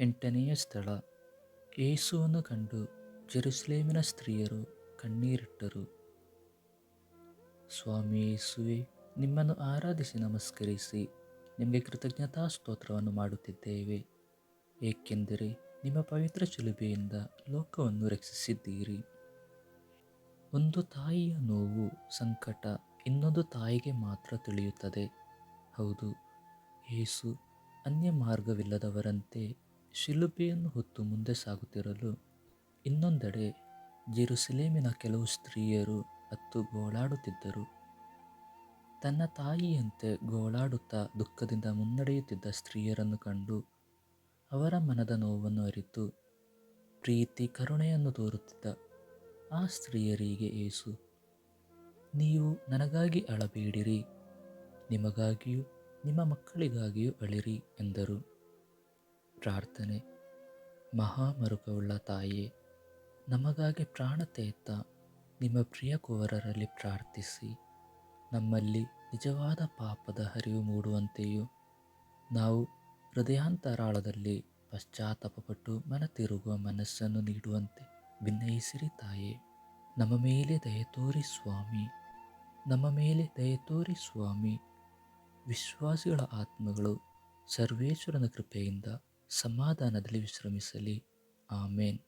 ಎಂಟನೆಯ ಸ್ಥಳ. ಏಸುವನ್ನು ಕಂಡು ಜೆರುಸಲೇಮಿನ ಸ್ತ್ರೀಯರು ಕಣ್ಣೀರಿಟ್ಟರು. ಸ್ವಾಮಿ ಯೇಸುವೆ, ನಿಮ್ಮನ್ನು ಆರಾಧಿಸಿ ನಮಸ್ಕರಿಸಿ, ನಿಮಗೆ ಕೃತಜ್ಞತಾ ಸ್ತೋತ್ರವನ್ನು ಮಾಡುತ್ತಿದ್ದೇವೆ. ಏಕೆಂದರೆ ನಿಮ್ಮ ಪವಿತ್ರ ಚಿಲುಬೆಯಿಂದ ಲೋಕವನ್ನು ರಕ್ಷಿಸಿದ್ದೀರಿ. ಒಂದು ತಾಯಿಯ ನೋವು, ಸಂಕಟ ಇನ್ನೊಂದು ತಾಯಿಗೆ ಮಾತ್ರ ತಿಳಿಯುತ್ತದೆ. ಹೌದು ಏಸು ಅನ್ಯ ಮಾರ್ಗವಿಲ್ಲದವರಂತೆ ಶಿಲುಬೆಯನ್ನು ಹೊತ್ತು ಮುಂದೆ ಸಾಗುತ್ತಿರಲು ಇನ್ನೊಂದೆಡೆ ಜೆರುಸಲೇಮಿನ ಕೆಲವು ಸ್ತ್ರೀಯರು ಅತ್ತು ಗೋಳಾಡುತ್ತಿದ್ದರು. ತನ್ನ ತಾಯಿಯಂತೆ ಗೋಳಾಡುತ್ತಾ ದುಃಖದಿಂದ ಮುನ್ನಡೆಯುತ್ತಿದ್ದ ಸ್ತ್ರೀಯರನ್ನು ಕಂಡು ಅವರ ಮನದ ನೋವನ್ನು ಅರಿತು ಪ್ರೀತಿ ಕರುಣೆಯನ್ನು ತೋರುತ್ತಿದ್ದ ಆ ಸ್ತ್ರೀಯರಿಗೆ ಏಸು, ನೀವು ನನಗಾಗಿ ಅಳಬೇಡಿರಿ, ನಿಮಗಾಗಿಯೂ ನಿಮ್ಮ ಮಕ್ಕಳಿಗಾಗಿಯೂ ಅಳಿರಿ ಎಂದರು. ಪ್ರಾರ್ಥನೆ. ಮಹಾಮರುಕವುಳ್ಳ ತಾಯಿಯೇ ನಮಗಾಗಿ ಪ್ರಾಣ ತೇತ್ತ ನಿಮ್ಮ ಪ್ರಿಯ ಕುವರರಲ್ಲಿ ಪ್ರಾರ್ಥಿಸಿ. ನಮ್ಮಲ್ಲಿ ನಿಜವಾದ ಪಾಪದ ಹರಿವು ಮೂಡುವಂತೆಯೂ, ನಾವು ಹೃದಯಾಂತರಾಳದಲ್ಲಿ ಪಶ್ಚಾತ್ತಾಪಪಟ್ಟು ಮನ ತಿರುಗುವ ಮನಸ್ಸನ್ನು ನೀಡುವಂತೆ ವಿನಯಿಸಿರಿ ತಾಯೇ. ನಮ್ಮ ಮೇಲೆ ದಯತೋರಿ ಸ್ವಾಮಿ. ನಮ್ಮ ಮೇಲೆ ದಯತೋರಿ ಸ್ವಾಮಿ. ವಿಶ್ವಾಸಿಗಳ ಆತ್ಮಗಳು ಸರ್ವೇಶ್ವರನ ಕೃಪೆಯಿಂದ ಸಮಾಧಾನದಲ್ಲಿ ವಿಶ್ರಮಿಸಲಿ. ಆಮೇನ್.